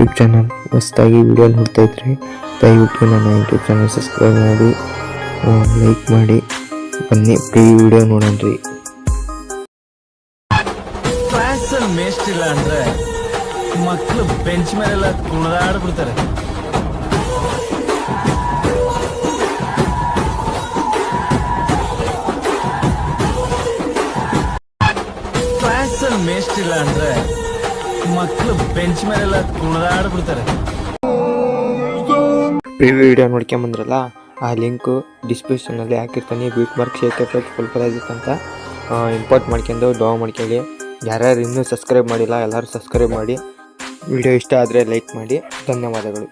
YouTube channel ಹೊಸದಾಗಿ video ನೋಡ್ತಾ ಇದ್ರಿ, ದಯವಿಟ್ಟು ನನ್ನ ಯೂಟ್ಯೂಬ್ ಚಾನಲ್ ಸಬ್ಸ್ಕ್ರೈಬ್ ಮಾಡಿ ಲೈಕ್ ಮಾಡಿ. ಬನ್ನಿ ಪ್ರೀ ವಿಡಿಯೋ ನೋಡೋಣ್ರಿ ಕ್ಲಾಸ್ ಮೇಸ್ಟ್ ಮೇಷ್ಟಿಲ್ಲ ಅಂದ್ರೆ ಮಕ್ಕಳು ಬೆಂಚ್ ಮೇಲೆಲ್ಲ ಕುಣಿದಾಡ್ಬಿಡ್ತಾರೆ. ಮೇಸ್ಟ್ ಮೇಷ್ಟಿಲ್ಲ ಅಂದ್ರೆ ಮಕ್ಕಳು ಬೆಂಚ್ ಮೇಲೆಲ್ಲ ಕುಣಿದಾಡ್ಬಿಡ್ತಾರೆ. ಪ್ರಿವ್ಯೂ ವಿಡಿಯೋ ನೋಡ್ಕೊಂಬಂದ್ರಲ್ಲ ಆ ಲಿಂಕು ಡಿಸ್ಕ್ರಿಪ್ಷನಲ್ಲಿ ಹಾಕಿರ್ತಾನೆ. Beat mark shake effect full price ಅಂತ. ಇಂಪೋರ್ಟ್ ಮಾಡ್ಕೊಂಡು ಡೌ ಮಾಡ್ಕೊಳ್ಳಿ. ಯಾರ್ಯಾರು ಇನ್ನೂ ಸಬ್ಸ್ಕ್ರೈಬ್ ಮಾಡಿಲ್ಲ, ಎಲ್ಲರೂ ಸಬ್ಸ್ಕ್ರೈಬ್ ಮಾಡಿ. ವಿಡಿಯೋ ಇಷ್ಟ ಆದರೆ ಲೈಕ್ ಮಾಡಿ. ಧನ್ಯವಾದಗಳು.